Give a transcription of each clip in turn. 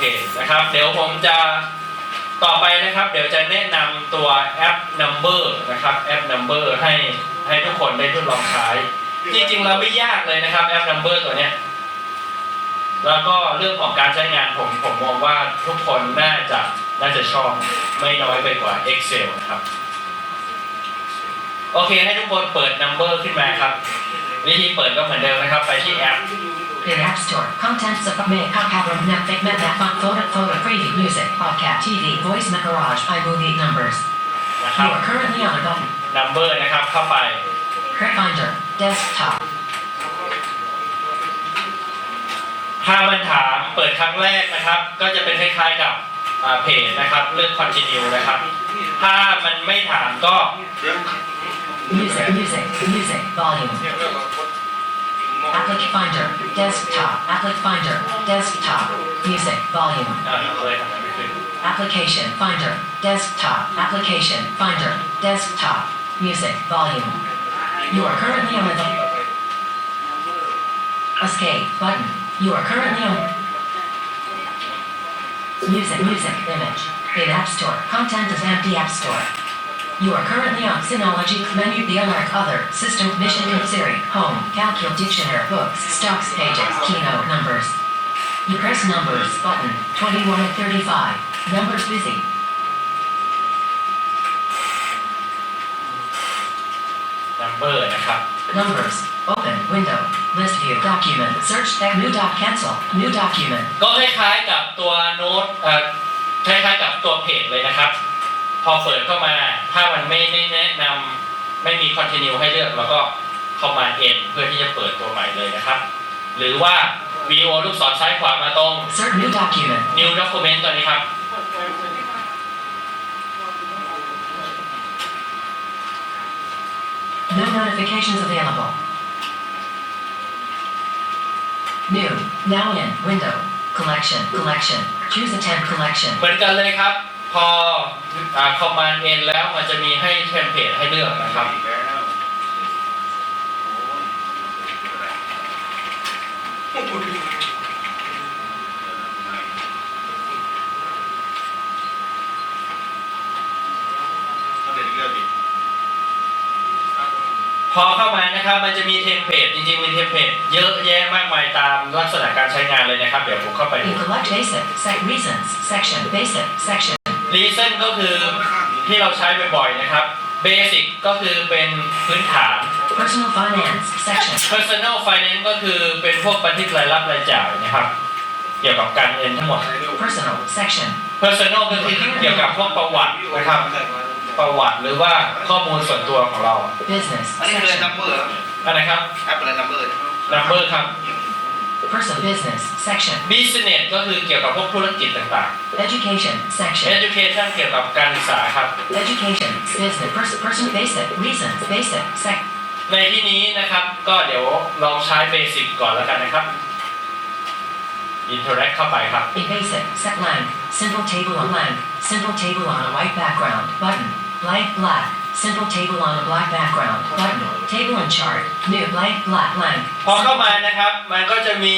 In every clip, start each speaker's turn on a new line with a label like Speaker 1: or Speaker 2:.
Speaker 1: เคนะครับ เดี๋ยวผมจะต่อไปนะครับ เดี๋ยวจะแนะนำตัวแอป Number นะครับแอป Number ให้ให้ทุกคนได้ทดลองใช้ จริงๆเราไม่ยากเลยนะครับแอป Number ตัวเนี้ยแล้วก็เรื่องของการใช้งานผมผมมองว่าทุกคนน่าจะน่าจะชอบไม่น้อยไปกว่า Excel นะครับ โอเคให้ทุกคนเปิด Number ขึ้นมาครับ วิธีเปิดก็เหมือนเดิมนะครับ ไปที่แอป
Speaker 2: In App Store, contents of Make Cover Netflix Meta Fun Photo Photo Preview Music Podcast TV Voice Garage iMovie Numbers.
Speaker 1: นะค
Speaker 2: You
Speaker 1: รับ
Speaker 2: are currently on a button.
Speaker 1: Number นะครับเข้าไป
Speaker 2: Crit Finder Desktop.
Speaker 1: ถ้ามันถามเปิดครั้งแรกนะครับ ก็จะเป็นคล้ายๆกับอ่าเพจนะครับเลือก continue นะครับ ถ้ามันไม่ถามก็
Speaker 2: Music, music, music, volume. Applic Finder, Desktop, Applic Finder, Desktop, Music, Volume. Application Finder, Desktop, Application Finder, Desktop, Music, Volume. You are currently on the Escape button. You are currently on Music, Music, Image. In App Store, content is empty App Store. You are currently on Synology menu the alert other system mission Siri home calcul dictionary books stocks pages keynote numbers. You press numbers button 21 of 35. Numbers busy.
Speaker 1: Number นะครับ
Speaker 2: Numbers. Open window. List view document. Search that new doc cancel. New document.
Speaker 1: ก็คล้ายๆกับตัวโน้ตเอ่อคล้ายๆกับตัวเพจเลยนะครับ พอเปิดเข้ามา ถ้ามันไม่ได้แนะนำไม่มี continue ให้เลือกเราก็เข้ามา end เพื่อที่จะเปิดตัวใหม่เลยนะครับ หรือว่าวิดีโอลูกศรซ้ายขวามาตรง
Speaker 2: Insert new document.
Speaker 1: new document ตัวนี้ครับ
Speaker 2: No notifications available. New. Now in. Window. Collection. Collection. Choose a temp collection.
Speaker 1: เหมือนกันเลยครับ พออ่า command end แล้วมันจะมีให้เทมเพลตให้เลือกนะครับ พอเข้ามานะครับ มันจะมีเทมเพลตจริงๆมีเทมเพลตเยอะแยะมากมายตามลักษณะการใช้งานเลยนะครับ เดี๋ยวผมเข้าไปดู
Speaker 2: In collect basic. Sec reasons. Section. Basic. Section.
Speaker 1: Reason ก็คือที่เราใช้บ่อยๆนะครับ basic ก็คือเป็นพื้นฐาน
Speaker 2: Personal finance. Section.
Speaker 1: personal finance ก็คือเป็นพวกบันทึกรายรับรายจ่ายนะครับ เกี่ยวกับการเงินทั้งหมด
Speaker 2: Personal. Section.
Speaker 1: personal ก็คือเกี่ยวกับพวกประวัตินะครับ ประวัติหรือว่าข้อมูลส่วนตัวของเรา
Speaker 2: Business.
Speaker 3: อันนี้คืออะไร
Speaker 2: Section.
Speaker 3: นัมเบอร์
Speaker 1: อันนะครับ
Speaker 3: แอปอะไรนัมเบอร์
Speaker 1: number ครับ
Speaker 2: Person. Business. Section.
Speaker 1: business ก็คือเกี่ยวกับพวกธุรกิจต่าง
Speaker 2: Education.
Speaker 1: ๆ
Speaker 2: Section.
Speaker 1: education เกี่ยวกับการศึกษาครับ
Speaker 2: Education. Business. Person. Person. Basic. Reasons. Basic. Sec.
Speaker 1: ในที่นี้นะครับก็เดี๋ยวลองใช้ basic ก่อนแล้วกันนะครับ interact เข้าไปครับ
Speaker 2: In basic. Set line. Simple table on line. Simple table on a white background. Button. Light black. Simple table on a black background. Button. Table and chart. New. Light black line.
Speaker 1: พอเข้ามานะครับ มันก็จะมี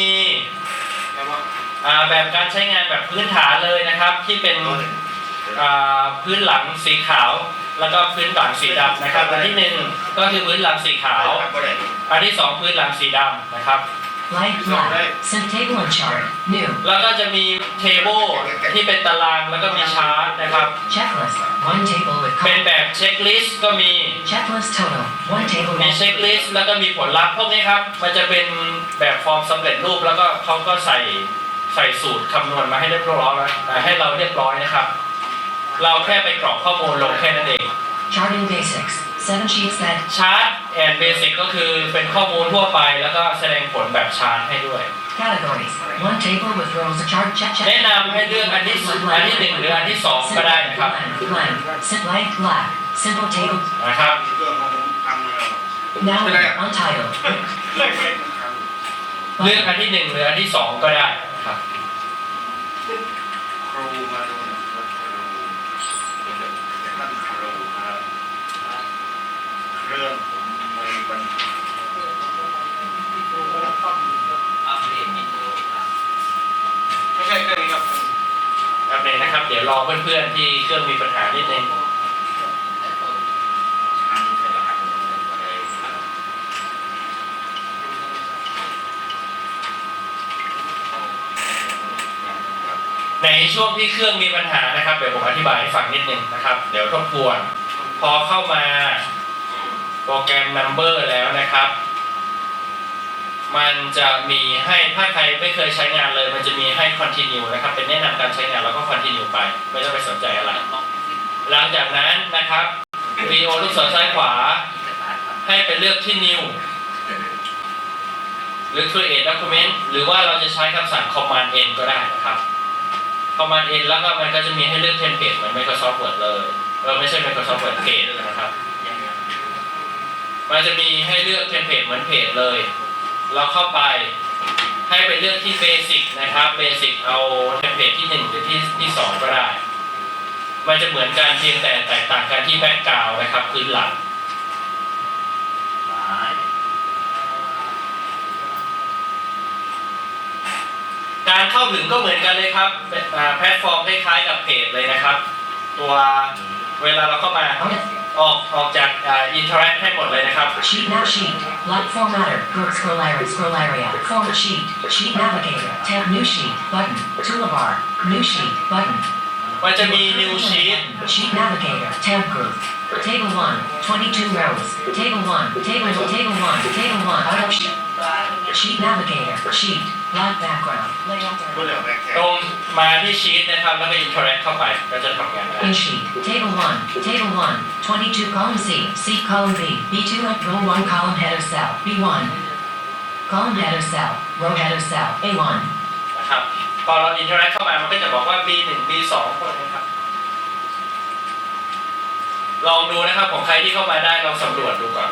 Speaker 1: อ่าแบบการใช้งานแบบพื้นฐานเลยนะครับ ที่เป็นอ่าพื้นหลังสีขาว แล้วก็พื้นหลังสีดำนะครับ อันที่หนึ่งก็คือพื้นหลังสีขาว อันที่สองพื้นหลังสีดำนะครับ
Speaker 2: Light black. Sim table and chart. New.
Speaker 1: แล้วก็จะมีเทเบิลที่เป็นตารางแล้วก็มีชาร์ตนะครับ
Speaker 2: Checklist. One table with
Speaker 1: เป็น
Speaker 2: column.
Speaker 1: แบบเช็คลิสต์ก็มี
Speaker 2: Checklist total. One table
Speaker 1: มี
Speaker 2: with
Speaker 1: เช็คลิสต์แล้วก็มีผลลัพธ์พวกนี้ครับ มันจะเป็นแบบฟอร์มสำเร็จรูปแล้วก็เขาก็ใส่ใส่สูตรคำนวณมาให้เรียบร้อยแล้วอ่าให้เราเรียบร้อยนะครับ เราแค่ไปกรอกข้อมูลลงแค่นั้นเอง
Speaker 2: charting basics. Seven sheets that
Speaker 1: ชาร์ตแอนเบสิกก็คือเป็นข้อมูลทั่วไป แล้วก็แสดงผลแบบชาร์ตให้ด้วย
Speaker 2: categories. One table with rows of chart check check.
Speaker 1: แนะนำให้เลือกอันที่สุดอันที่หนึ่งหรืออันที่สองก็ได้นะครับ
Speaker 2: Blank, blank. Sim light black. Simple table.
Speaker 1: นะครับ
Speaker 3: เครื่องของผมทำเลย
Speaker 2: Now
Speaker 3: Blank.
Speaker 2: untitled.
Speaker 1: เลือกอันที่หนึ่งหรืออันที่สองก็ได้ครับ
Speaker 3: ครูมาดูหน่อยครับครูท่านครูครับ เรื่องผมมีปัญหา
Speaker 4: อัปเดตวิดีโอครับ
Speaker 3: ไม่ใช่เครื่องนี้ครับ
Speaker 1: เดี๋ยวรอเพื่อนๆที่เครื่องมีปัญหานิดนึง
Speaker 3: ใช้รหัสอะไรครับ
Speaker 1: ในช่วงที่เครื่องมีปัญหานะครับ เดี๋ยวผมอธิบายให้ฟังนิดนึงนะครับ เดี๋ยวทบทวน พอเข้ามา โปรแกรม Number แล้วนะครับ มันจะมีให้ถ้าใครไม่เคยใช้งานเลย มันจะมีให้ continue นะครับ เป็นแนะนำการใช้งานแล้วก็ continue ไป ไม่ต้องไปสนใจอะไร หลังจากนั้นนะครับวีโอลูกศรซ้ายขวา ให้ไปเลือกที่ new หรือ create document หรือว่าเราจะใช้คำสั่ง command n ก็ได้นะครับ command n แล้วก็มันก็จะมีให้เลือก template เหมือน Microsoft Word เลยเออไม่ใช่ Microsoft Word Page นะครับ มันจะมีให้เลือกเทมเพลตเหมือนเพจเลย เราเข้าไปให้ไปเลือกที่เบสิกนะครับเบสิกเอาเทมเพลตที่1หรือที่ที่ 2 ก็ได้ มันจะเหมือนกันเพียงแต่แตกต่างกันที่แบ็กกราวนะครับพื้นหลังการเข้าถึงก็เหมือนกันเลยครับแพลตฟอร์มคล้ายๆกับเพจเลยนะครับ ตัวเวลาเราเข้ามา ออกออกจากอินเทอร์แอคให้หมดเลยนะครับ
Speaker 2: Sheet now sheet. Black formatter. Group scroll area. Scroll area. Format sheet. Sheet navigator. Tab new sheet. Button. Toolbar. New sheet. Button.
Speaker 1: มันจะมี new sheet
Speaker 2: Sheet navigator. Tab group. Table 1. 22 rows. Table 1. Table Table 1. Table 1. Auto sheet. Sheet navigator. Sheet. Black background. Layout
Speaker 3: พูด
Speaker 2: area.
Speaker 3: เรื่องแรกแค่
Speaker 1: ตรงมาที่ชีตนะครับ แล้วก็อินเทอร์แอคเข้าไปก็จะทำงานได้
Speaker 2: In sheet. Table 1. Table 1. 22 column C. C column B. B2 at row 1 column header cell. B1. Column header cell. Row header cell. A1.
Speaker 1: นะครับ พอเราอินเทอร์แอคเข้ามามันก็จะบอกว่า B1 B2 พวกนี้ครับ ลองดูนะครับของใครที่เข้ามาได้ลองสำรวจดูก่อน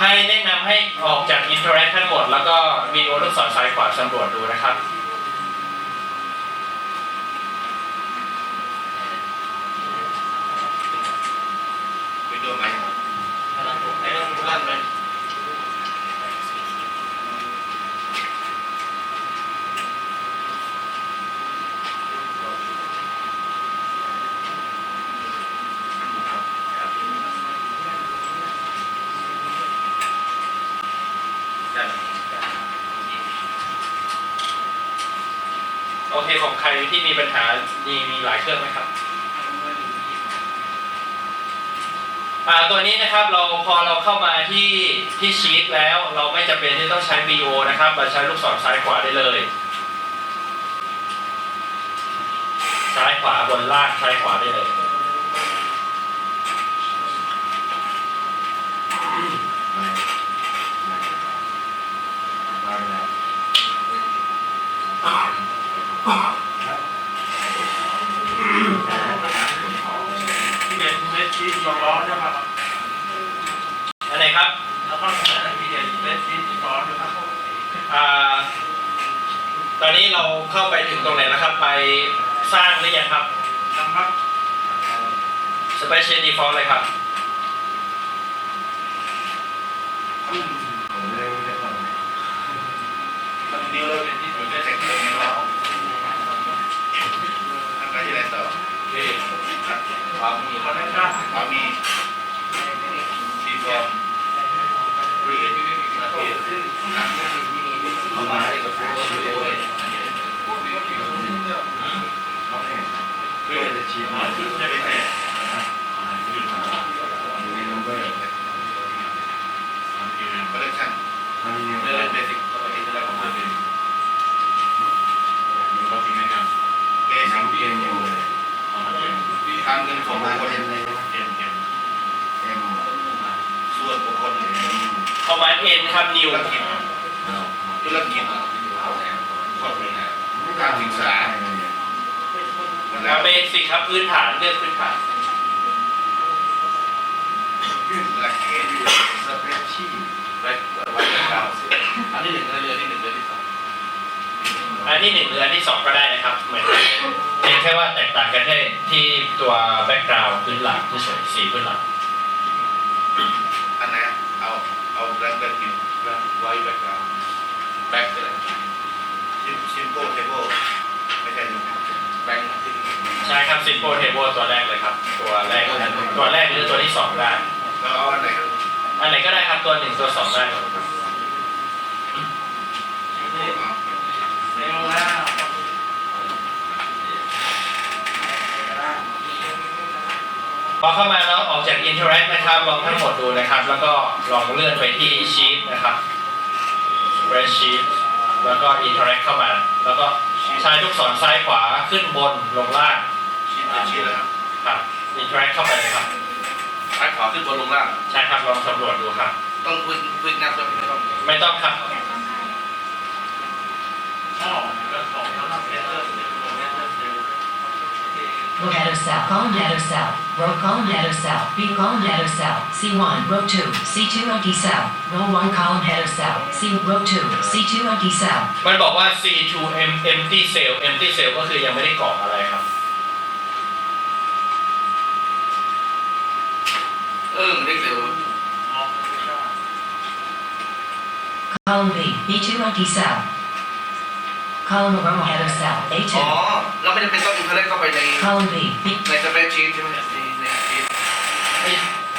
Speaker 1: ให้แนะนำให้ออกจากอินเทอร์แอคทั้งหมด แล้วก็วิดีโอลูกศรซ้ายขวาสำรวจดูนะครับ
Speaker 3: ไปดูไหมไอ้เรื่องลั่นไหม ได้ไหม
Speaker 1: โอเคของใครที่มีปัญหามีมีหลายเครื่องไหมครับอ่าตัวนี้นะครับเราพอเราเข้ามาที่ที่ชีตแล้ว เราไม่จำเป็นที่ต้องใช้ B O นะครับเราใช้ลูกศรซ้ายขวาได้เลย ซ้ายขวาบนล่างซ้ายขวาได้เลย
Speaker 3: ไม่ไม่ไม่
Speaker 4: เรียนเว สทีสองร้อยนะครับ
Speaker 1: อันไหนครับ
Speaker 4: แล้วก็มีเรียนเวสทีสองร้อยนะครับ
Speaker 1: อ่าตอนนี้เราเข้าไปถึงตรงไหนแล้วครับ ไปสร้างหรือยังครับ
Speaker 4: นะครับ
Speaker 1: Special Default เลยครับ
Speaker 3: ผมเลยไม่ได้ฟัง
Speaker 4: มันนิวเราเรียนที่
Speaker 3: ผ
Speaker 4: สุ
Speaker 3: ม
Speaker 4: ด
Speaker 3: จะ
Speaker 4: ได้
Speaker 3: แท็กเรื่องนี้แล้วอันที่ไหนต่อ
Speaker 4: ที่
Speaker 3: ควา มมี
Speaker 4: คอนเนคชั่น
Speaker 3: ความมีซีฟอร์มรีเอ็ดมาเทียเข้ามาให้กับผู้ช่วยด้วยเพื่อจะชี้มาที่จะไปแทนคอลเลคชั่นเรื่องเบสิกต้องไปที่แรกของมันเป็นเบสิก ทำเงินของบุคคลส่วนบุคคล
Speaker 1: Command N ครับ New
Speaker 3: ธุรกิจธุรกิจการศึกษาแล้
Speaker 1: มาวเบสิกครับพื้นฐานเลือกพื้นฐาน
Speaker 3: หลักเกณฑ์สเปรดชีไว้ไว้เก้าสิบอันที่หนึ่งเรือที่หนึ่งเรือที่สอง
Speaker 1: อันที่หนึ่งหรืออันที่สองก็ได้นะครับ เหมือนกันเพียงแค่ว่าแตกต่างกันแค่ที่ตัวแบ็กกราวด์พื้นหลังที่สวยสีพื้นหลัง
Speaker 3: อันไหนเอาเอาแรงเดินกินไว้แบ็กกราวแบ็กอะไรชิมชิมโก้เทเบิลไม่ใช่ยังแบงค์ที่
Speaker 1: สิบโปรเทเบิลตัวแรกเลยครับ ตัวแรกนะตัวแรกหรือตัวที่สองได้
Speaker 3: แล้วเอาอันไหนครับ
Speaker 1: อันไหนก็ได้ครับตัวหนึ่งตัวสองได้ครับ
Speaker 4: เร็วแล้ว
Speaker 1: พอเข้ามาแล้วออกจาก Interact นะครับลองทั้งหมดดูนะครับ แล้วก็ลองเลื่อนไปที่ Sheet นะครับ Spreadsheet แล้วก็ Interact เข้ามา แล้วก็ใช้ลูกศรซ้ายขวาขึ้นบนลงล่าง
Speaker 3: ชิ้นเป็นชิ้นเลยครับ
Speaker 1: ครับ Interact เข้าไปเลยครับ
Speaker 3: ซ้ายขวาขึ้นบนลงล่าง
Speaker 1: ใช่ครับลองสำรวจดูครับ
Speaker 3: ต้องควิกควิกนับด้วยไม่ต้อง
Speaker 1: ไม่ต้องครับ
Speaker 4: อ้าวแล้วของแล้วเราเอเตอร์เซลล์เอเตอร์เซลล์
Speaker 2: Look header cell, column header cell, row column header cell, B column header cell, C1, row 2, C2 empty cell, row 1 column header cell, C row 2, C2 empty cell,
Speaker 1: มันบอกว่า C2M empty cell empty cell ก็คือยังไม่ได้กรอกอะไรครับ
Speaker 3: เออได้เร็ว
Speaker 4: มองไม่ได้
Speaker 2: column B, B2 empty cell, column row header cell,
Speaker 3: อ๋อ
Speaker 2: A2,
Speaker 3: เราไม่จำเป็นต้องอินเทอร์เน็ตเข้าไปใน
Speaker 2: column B, B,
Speaker 3: ในสเปรดชีตใช่ไหมในในชีต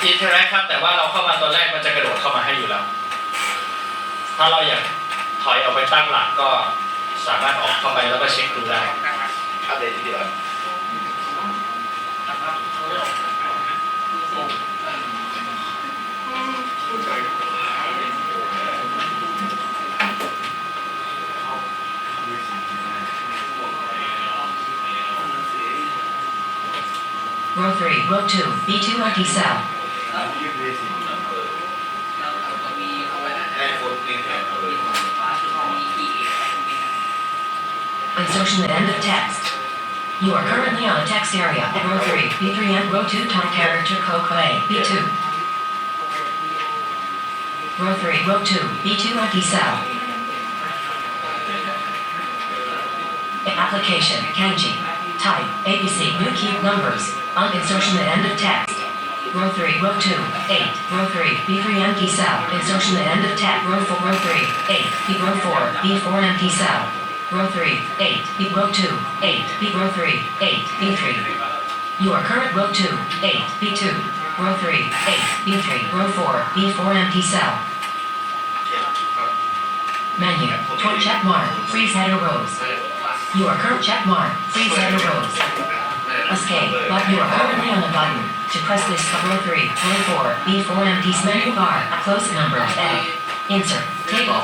Speaker 1: Interact ครับ แต่ว่าเราเข้ามาตอนแรกมันจะกระโดดเข้ามาให้อยู่แล้ว ถ้าเราอยากถอยออกไปตั้งหลักก็สามารถออกเข้าไปแล้วก็เช็คดูได้
Speaker 3: อัปเดตทีเดียว
Speaker 2: row 3, row 2, B2 lucky cell. Insertion at end of text. You are currently on a text area at row 3, B3 and row 2 type character code B two. Row 3, row 2, B2 lucky cell. Application, Kanji. Type, ABC, new key numbers, on insertion the end of text. Row 3, row 2, 8, row 3, B3 empty cell. Insertion the end of text. Row 4, row 3, 8, B row 4, B4 empty cell. Row 3, 8, B row 2, 8, B row 3, 8, B3. Your current row 2, 8, B2, row 3, 8, B3, row 4, B4 empty cell. Menu, toward check mark, freeze header rows. Your current check mark, freeze header rows. Escape, but you are currently on a button. To press this, row 3, row 4, B4 empties menu bar, close number, edit, insert, table,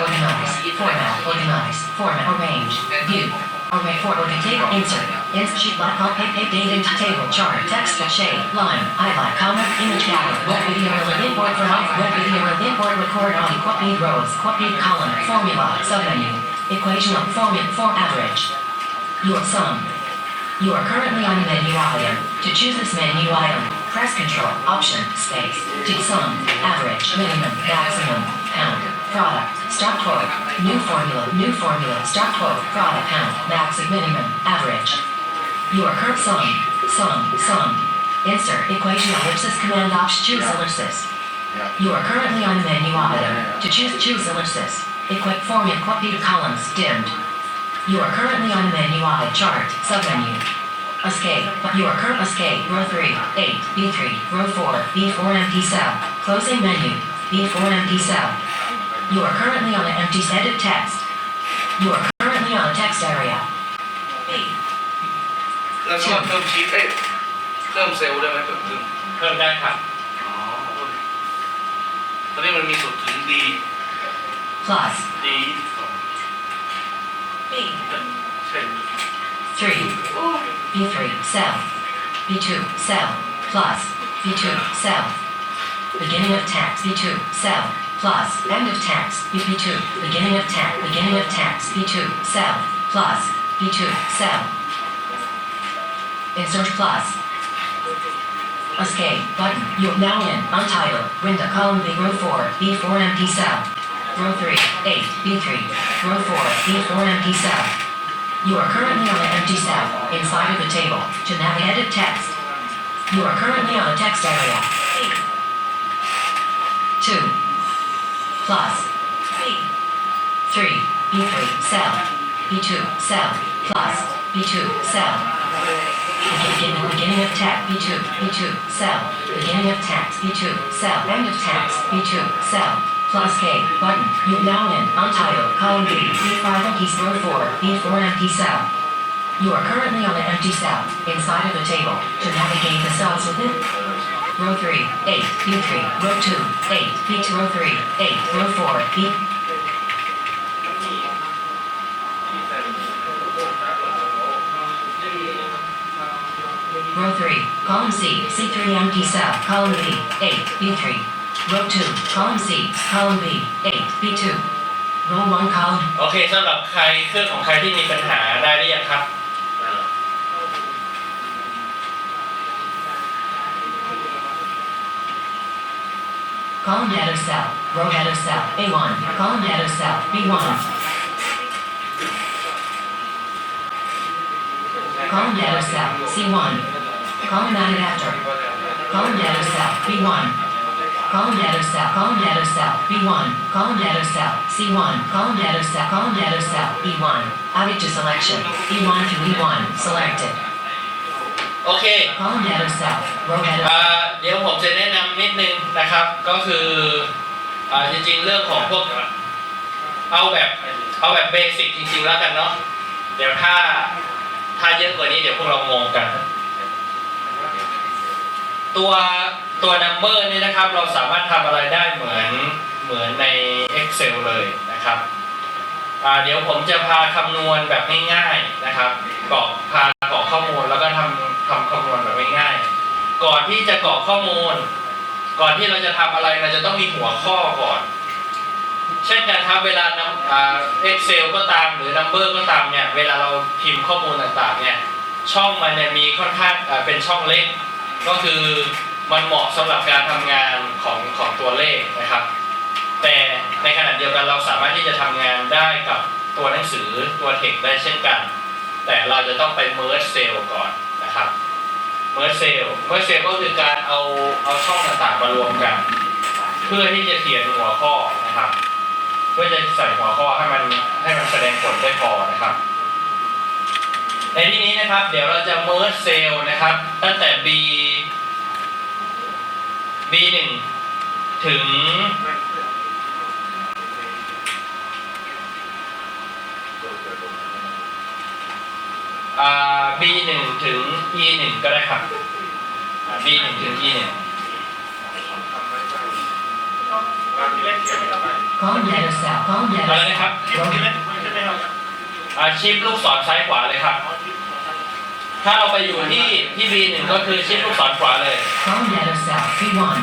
Speaker 2: organize, format, organize, format, arrange, view, array for order table, insert, insert sheet. Block, all pay, date into table, chart, text, shade, line, highlight, comment, image gallery, web video, rel- import from off, web video, rel- import, record audio, copied rows, copied column, formula, submenu, equation of formula, for average. Your sum. You are currently on a menu item. To choose this menu item, press Control, Option, Space. To sum, average, minimum, maximum, pound, product, stock quote, new formula, new formula, stock quote, product, pound, max, minimum, average. Your current sum, sum, sum. Insert equation ellipsis command option choose ellipsis. You are currently on a menu item. To choose choose ellipsis. Equip formula copied columns dimmed. You are currently on a menu I chart submenu. Escape. You are current escape. Row 3, 8, B3, row 4, B4 empty cell. Closing menu. B4 empty cell. You are currently on an empty set of text. You are currently on a text area. B.
Speaker 3: แล้วก็เพิ่มชีตเอ้ยเพิ่มเซลล์ได้ไหมเพิ่มเพิ่ม
Speaker 1: เพิ่มได้ครับ
Speaker 3: อ๋อเพิ่มตอนนี้มันมีสุดถึงดี
Speaker 2: Plus
Speaker 4: ดี
Speaker 2: B.
Speaker 4: ใช่
Speaker 2: 3. B3 cell. B2 cell. Plus B2 cell. Beginning of text B2 cell. Plus end of text B2 beginning of text beginning of text B2 cell. Plus B2 cell. Insert plus. Escape button. You're now in untitled window column B row 4 B4 empty cell. Row 3 8 B3 row 4 B4 empty cell. You are currently on an empty cell inside of the table. To navigate edit text. You are currently on a text area. 2 plus B 3 B3 cell B2 cell plus B2 cell Begin- Beginning of tab B2, B2, cell. Beginning of text B2, cell. End of tax B2, cell. Plus K, button. You now in, untitled, column B, B5 empty row 4, B4 empty cell. You are currently on an empty cell, inside of the table. To navigate the cells within, row 3, 8, B3, row 2, 8, B2, row 3, 8, row 4, B, row 3, column C, C3 empty cell, column B, 8, B3, row 2, column C, column B, 8, B2, row 1, column
Speaker 1: โอเคสำหรับใครเครื่องของใครที่มีปัญหาได้หรือยังครับ
Speaker 2: Column header cell, row header cell, A1, column header cell, B1. Column header cell, C1. Column added after. Column header cell, B1. Column header cell, column header cell, B1. Column header cell, C1. Column header cell, column header cell, B1. Added to selection, E1 to E1, selected.
Speaker 1: โอเค
Speaker 2: Column header cell, row header
Speaker 1: อ่าเดี๋ยวผมจะแนะนำนิดนึงนะครับ ก็คืออ่าจริงๆเรื่องของพวกเอาแบบเอาแบบเบสิกจริงๆแล้วกันเนาะเดี๋ยวถ้าถ้าเยอะกว่านี้เดี๋ยวพวกเรางงกัน ตัว ตัว number นี่นะครับเราสามารถทำอะไรได้เหมือนเหมือนใน Excel เลยนะครับเดี๋ยวผมจะพาคำนวณแบบง่ายๆนะครับกรอกพากรอกข้อมูลแล้วก็ทำทำคำนวณแบบง่ายๆก่อนที่จะกรอกข้อมูล ก่อนที่เราจะทำอะไรเราจะต้องมีหัวข้อก่อน เช่นกันครับเวลานำอ่า Excel ก็ตามหรือ Number ก็ตามเนี่ยเวลาเราพิมพ์ข้อมูลต่างๆเนี่ยช่องมันเนี่ยมีค่อนข้างเป็นช่องเล็ก ก็คือ มันเหมาะสำหรับการทำงานของของตัวเลขนะครับ แต่ในขณะเดียวกันเราสามารถที่จะทำงานได้กับตัวหนังสือตัวเทคได้เช่นกัน แต่เราจะต้องไป merge cell ก่อนนะครับ merge cell merge cell ก็คือการเอาเอาช่องต่างๆมารวมกัน เพื่อที่จะเขียนหัวข้อนะครับ เพื่อจะใส่หัวข้อให้มันให้มันแสดงผลได้พอนะครับในที่นี้นะครับเดี๋ยวเราจะ merge cell นะครับ ตั้งแต่ B B 1 ถึงอ่า B 1 ถึง E 1 ก็ได้ครับอ่า B 1 ถึง E 1
Speaker 2: column header cell, column
Speaker 1: อะไร
Speaker 2: header
Speaker 1: นะครับ
Speaker 4: คลิป
Speaker 2: row
Speaker 4: ที่เล็กใช่ไหมครับ
Speaker 1: อาชิปลูกศรซ้ายขวาเลยครับ ถ้าเราไปอยู่ที่ที่ B 1 ก็คือชิปลูกศรขวาเลย
Speaker 2: Column header cell, B1.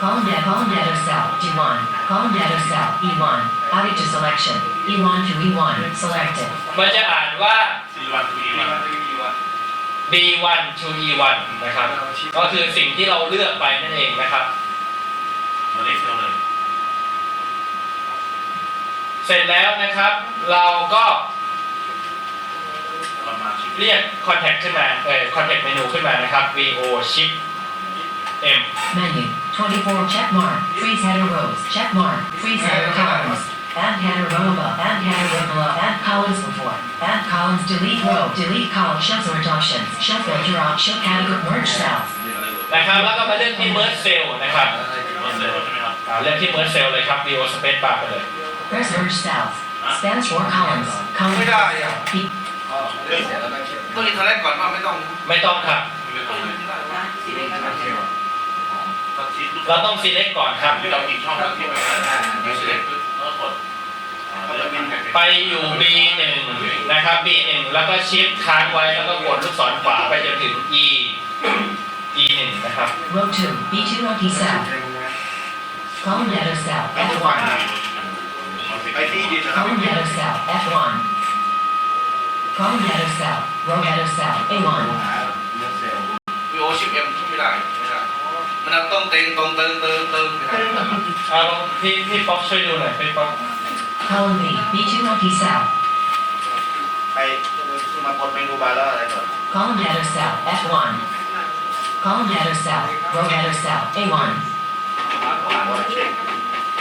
Speaker 2: Column head, column header cell, D1. Column header cell, E1. Added to selection, E1 to E1, selected.
Speaker 1: มันจะอ่านว่า
Speaker 4: สี่วันสี่วัน
Speaker 1: B1 to E1 นะครับ ก็คือสิ่งที่เราเลือกไปนั่นเองนะครับ
Speaker 4: เหมือนเอ็กเซลเลย
Speaker 1: เสร็จแล้วนะครับ เราก็
Speaker 4: ประมาณชิป
Speaker 1: เรียก contact ขึ้นมาเอ่อ contact เมนูขึ้นมานะครับ VO Shift M
Speaker 2: Menu, 24 check mark. Freeze header rows, check mark. Freeze header columns. Add header row above, add header row below, add columns before. Add columns, delete row, delete column, show sort options, show filter on, show category, merge cells.
Speaker 1: นะครับแล้วก็มาเลือกที่ Merge Cell นะครับ
Speaker 4: เหมือนเซลใช่ไหมครับ
Speaker 1: อ่าเลือกที่ Merge Cell เลยครับ VO Space Bar ไปเลย
Speaker 2: Press merge cells. Spans for columns.
Speaker 5: ไม่
Speaker 2: Column
Speaker 5: ได้อะ
Speaker 2: B.
Speaker 5: ต้องอินเทอร์เน็ตก่อนว่าไม่ต้อง
Speaker 1: ไม่ต้องครับ
Speaker 4: ไม่ต้องเลยตัดชิป
Speaker 1: เราต้อง select ก่อนครับ
Speaker 4: ที่เราอีกช่องที่แบบนั้นยูเซฟแล้วกดเลือกมัน
Speaker 1: ไปอยู่ B1 นะครับ B1 แล้วก็ชิปค้างไว้แล้วก็กดลูกศรขวาไปจนถึง E E1 นะครับ
Speaker 2: Row 2, B2 empty cell. Column header cell, F1.
Speaker 3: ไปที่ดินนะครับ
Speaker 2: Column header cell, F1. Column header cell, row header cell, A1.
Speaker 5: วีโอชิปเอ็มไม่ได้ไม่ได้มันต้องเต็งตรงเติมเติมเติมไม่ได้
Speaker 1: เอาพี่พี่ป๊อกช่วยดูหน่อยพี่ป๊อก
Speaker 2: Column B, B2 empty cell.
Speaker 3: ไปมากดเมนูบาร์แล้วอะไรก่อน
Speaker 2: Column header cell, F1. Column header cell, row header cell, A1.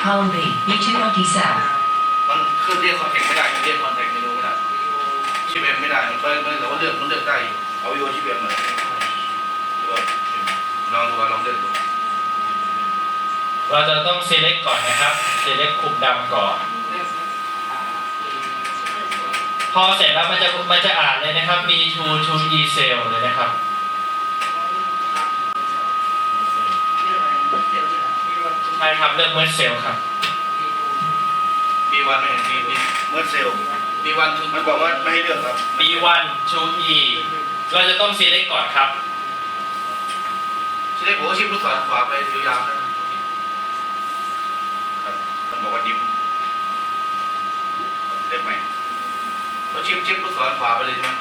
Speaker 2: Column B, B2 empty cell.
Speaker 5: มันขึ้นเรียกคอนแทคไม่ได้เรียกคอนแทคเมนูไม่ได้ชิปเอ็ม ไม่ได้มันเปิดมันแต่ว่าเลือกมันเลือกได้อยู่
Speaker 3: เอาวิโอชิปเอ็มเลยดูว่า
Speaker 5: ลองดูว่าลองเดินดู
Speaker 1: เราจะต้อง select ก่อนนะครับ select คุมดำก่อน พอเสร็จแล้วมันจะมันจะอ่านเลยนะครับ B2 to E cell เลยนะครับใช่ครับเลือก merge cell ครับ
Speaker 5: มีวันไม่เห็นมีมี
Speaker 3: เมื่อเซล ล์
Speaker 5: มีวันคือ
Speaker 3: มันบอกว่าไม่ให้เลือกครับ
Speaker 1: B1 to E เราจะต้อง select ก่อนครับ
Speaker 5: ใช่ไหมผมก็ชิปลูกศรขวาไปยาวๆนะครับ
Speaker 3: มันบอกว่าดิมเลือกใหม่
Speaker 5: ผมชิปชิปลูกศรขวาไปเลยใช่ไหม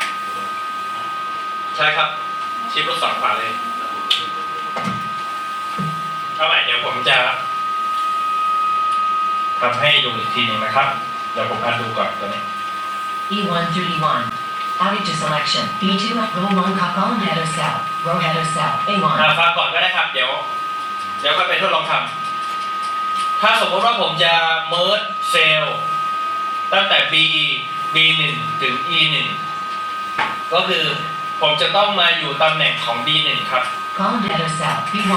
Speaker 1: ใช่ครับ ชิปลูกศรขวาเลยเอาใหม่เดี๋ยวผมจะทำให้ดูอีกทีหนึ่งนะครับ เดี๋ยวผมอ่านดูก่อนตัวนี้
Speaker 2: E1 through E1. Added to selection. B2 at row 1 co- column header cell. Row header cell.
Speaker 1: อ่า
Speaker 2: A1.
Speaker 1: ฟังก่อนก็ได้ครับ เดี๋ยว เดี๋ยวค่อยไปทดลองทำถ้าสมมติว่าผมจะ merge cell ตั้งแต่ B B1 ถึง E1 ก็คือผมจะต้องมาอยู่ตำแหน่งของ B1 ครับ
Speaker 2: Column header cell. B1.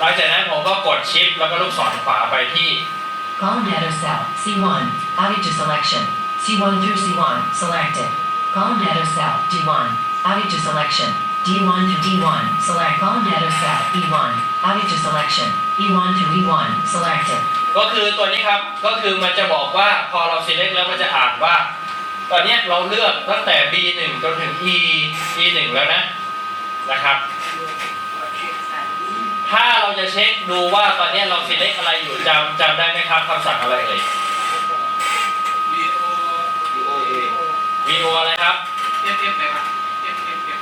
Speaker 1: หลังจากนั้นผมก็กดชิปแล้วก็ลูกศรขวาไปที่
Speaker 2: Column header cell. C1. Added to selection. C1 through C1. Selected. Column header cell. D1. Added to selection. D1 to D1. Select column header cell. E1. Added to selection. E1 to E1. Selected.
Speaker 1: ก็คือตัวนี้ครับ ก็คือมันจะบอกว่าพอเรา select แล้วมันจะอ่านว่า ตอนนี้เราเลือกตั้งแต่ B1 จนถึง E E1 แล้วนะ นะครับ ถ้าเราจะเช็คดูว่าตอนนี้เรา select อะไรอยู่จำจำได้ไหมครับคำสั่งอะไรเอ่ย
Speaker 5: วีโอ
Speaker 3: วิโอเอ
Speaker 1: VO อะไรครับ
Speaker 5: เอฟเอฟไหนครับเอฟเอฟเอฟ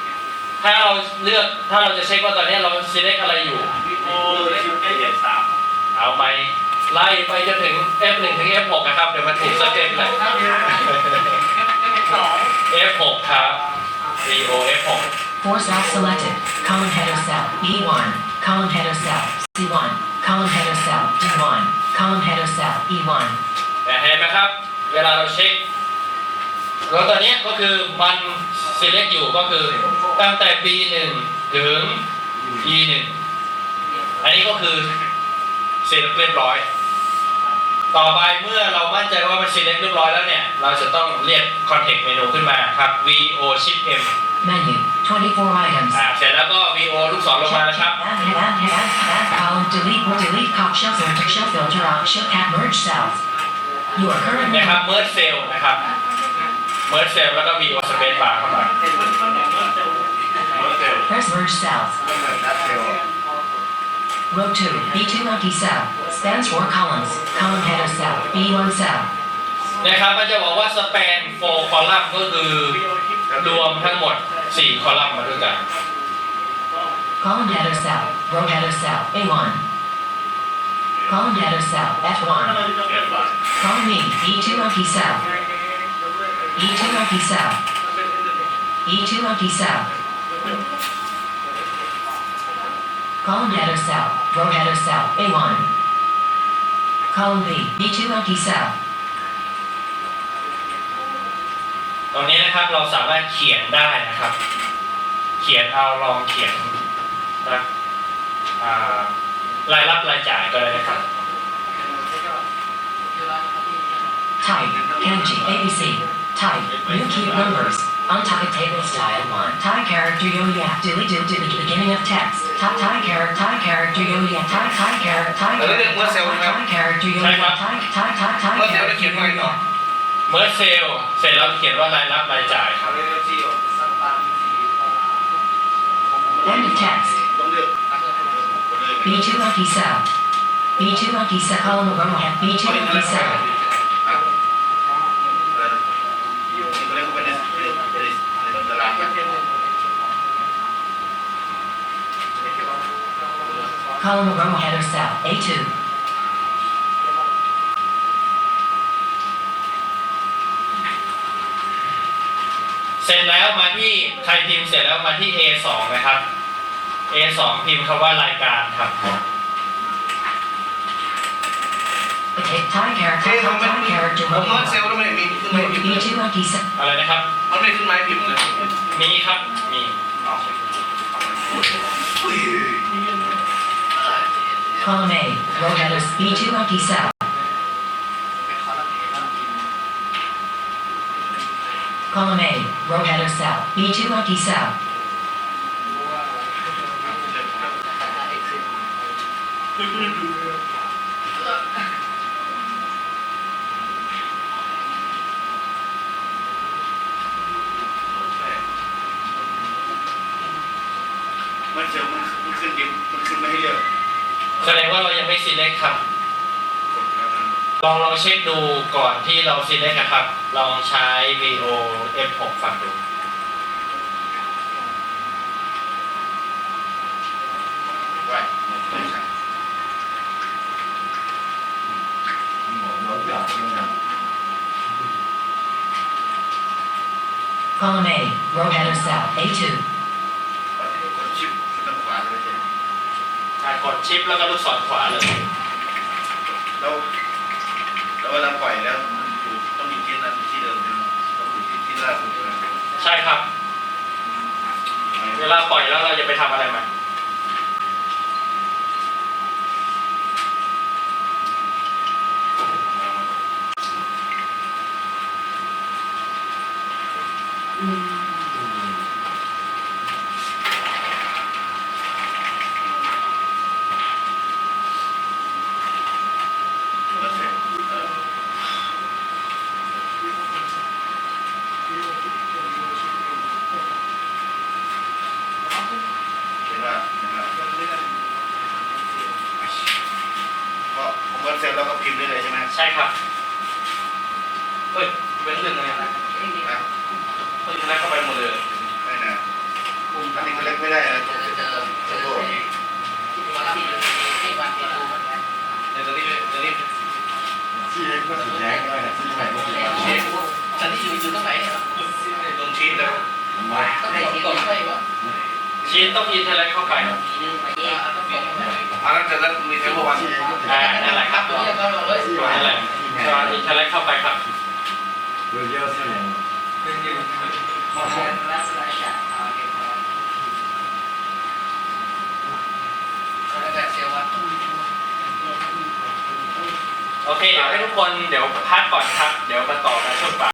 Speaker 1: ถ้าเราเลือกถ้าเราจะเช็คว่าตอนเนี้ยเรา select อะไรอยู่
Speaker 5: วีโอ
Speaker 3: โอ้
Speaker 5: เอ
Speaker 3: ย
Speaker 5: ฟ
Speaker 3: ชิปเอ็มสาม
Speaker 1: เอาไปไล่ไปจนถึง F1 ถึง F6 นะครับ เดี๋ยวมันถูกสเต็ปเลย F6 ครับ VO F6
Speaker 2: Four cells selected. Column header cell. E1. Column header cell. C1. Column header cell. D1. Column header cell. E1.
Speaker 1: แต่เห็นไหมครับ เวลาเราเช็ค แล้วตอนเนี้ยก็คือมัน select อยู่ก็คือตั้งแต่ B1 ถึง E1 อันนี้ก็คือเสร็จเรียบร้อย ต่อไปเมื่อเรามั่นใจว่ามัน select เรียบร้อยแล้วเนี่ย เราจะต้องเรียก context menu ขึ้นมาครับ VO Shift M
Speaker 2: Menu. 24 items.
Speaker 1: อ่าเสร็จแล้วก็ VO ลูกศรลงมานะครับ
Speaker 2: Add, add, add, add, add column. Delete, delete cop shell filter, shell filter off, shell cap merge cells. You are currently
Speaker 1: นะครับ merge cell นะครับ merge cell แล้วก็ VO space bar เข้ามา
Speaker 2: press merge cells.
Speaker 3: มันเหมือนนัดเซลล์
Speaker 2: Row 2. B2 empty cell. Spans 4 columns. Column header cell. B1 cell.
Speaker 1: นะครับมันจะบอกว่า span 4 column ก็คือรวมทั้งหมด4 column มาด้วยกัน
Speaker 2: Column header cell. Row header cell. A1. Column header cell. F1. Column E. E2 empty cell. E2 empty cell. E2 empty cell. Column header cell. Row header cell. A1. Column B. B2 empty cell.
Speaker 1: ตรงนี้นะครับเราสามารถเขียนได้นะครับ เขียนเอาลองเขียนนะอ่ารายรับรายจ่ายก็ได้นะครับ
Speaker 2: Type. Kanji. ABC. Type. New key numbers. Untyped table style 1. Thai character yo ya. Dilly do do the beginning of text. Thai Thai character Thai character yo ya. Thai Thai character Thai character Thai character yo ya. Thai Thai Thai Thai character yo ya.
Speaker 1: เมื่อเซลล์เสร็จแล้วเขียนว่ารายรับรายจ่ายครับ
Speaker 2: End of text.
Speaker 3: ต้องเลือกคนเลย
Speaker 2: B2 empty cell. B2 empty cell. Column of row head. B2 empty cell. Column of row header cell. A2.
Speaker 1: เสร็จแล้วมาที่ใครพิมพ์เสร็จแล้วมาที่ A2 นะครับ A2 พิมพ์คำว่ารายการครับ
Speaker 2: Okay, Thai character.
Speaker 5: เฮ้ย
Speaker 2: Thai
Speaker 5: มัน
Speaker 2: Thai character
Speaker 5: ผม
Speaker 2: row
Speaker 5: เมื่อเซล
Speaker 2: 1.
Speaker 5: ล์แล้วมันมีขึ้นไหม
Speaker 2: Row
Speaker 5: พิมพ์เลย
Speaker 2: B2 empty cell.
Speaker 1: อะไรนะครับ
Speaker 5: มันไม่ขึ้นไม้พิมพ์เลย
Speaker 1: มีครับ มี
Speaker 5: เอาเอาไปอุ้ย
Speaker 2: Column A, row headers B2 empty cell.
Speaker 5: เป็นคอลัมน์เอแล้วกิน
Speaker 2: Column A, row header cell B2 empty cell.
Speaker 3: มันเจอมันมันขึ้นดิมมันขึ้นไม่ให้เลือก
Speaker 1: แสดงว่าเรายังไม่ select ครับ
Speaker 3: กดแล้วมัน
Speaker 1: ลองลองเช็คดูก่อนที่เรา select อะครับ ลองใช้ VO F6 ฟังดู
Speaker 3: ไหวไม่ใช่
Speaker 2: Column A, row header cell A2.
Speaker 3: กดชิปขึ้นทางขวาเลยใช่ไหม
Speaker 1: อะ กดชิปแล้วก็ลูกศรขวาเลย
Speaker 3: แล้วแล้วเวลาปล่อยแล้วมันอยู่ต้องอยู่ที่นั้นที่เดิมใช่ไหมต้องอยู่ที่ที่ล่าสุดใช่ไหม
Speaker 1: ใช่ครับ เวลาปล่อยแล้วเราจะไปทำอะไรมัน
Speaker 3: แล้วเสร็จเออเห็นว่านะครับก็ผมก็เสร็จแล้วก็พิมพ์ได้เลยใช่ไหม
Speaker 1: ใช่ครับ
Speaker 5: เฮ้ยเป็นเรื่องอะไรนะ
Speaker 3: นะ
Speaker 5: เฮ้ยคณะเข้าไปหมดเลย
Speaker 3: ไม่นะอันนี้ก็เล็กไม่ได้นะตรงที่สะโพก
Speaker 5: เดี๋ยวจะรีบจะรีบ
Speaker 6: ที่เล็กก็สีแดงด้วยนะที่ใหม่ก็สีฟ้า
Speaker 5: เช็ค
Speaker 7: ฉันที่อยู่อยู่ตรงไหนเนี่ย
Speaker 5: ตรงชีตแล้ว
Speaker 6: มันมา
Speaker 7: ต้องไหนที่ก่อนช่วยวะ
Speaker 1: ชีตต้องอินเทอร์เน็ตเข้าไป
Speaker 7: ทีนึงไปเองต้องบอกว่า
Speaker 5: อันนั้นจะนั้นมีเทปวัน
Speaker 6: ที่เล็กก็สี
Speaker 1: อ่า
Speaker 6: แดง
Speaker 1: นั่นแหละครับ
Speaker 7: ตัวนี้ก็บอกว่า
Speaker 1: ตัวนี้แหละก็อินเทอร์เน็ตเข้าไปครับ
Speaker 6: เยอะๆเท่านั้น
Speaker 7: ลักษณะจะเอาเก็บไว้แล้วก็เซลล์วัด
Speaker 1: โอเคเดี๋ยวให้ทุกคนเดี๋ยวพักก่อนครับ เดี๋ยวมาต่อกันช่วงบ่าย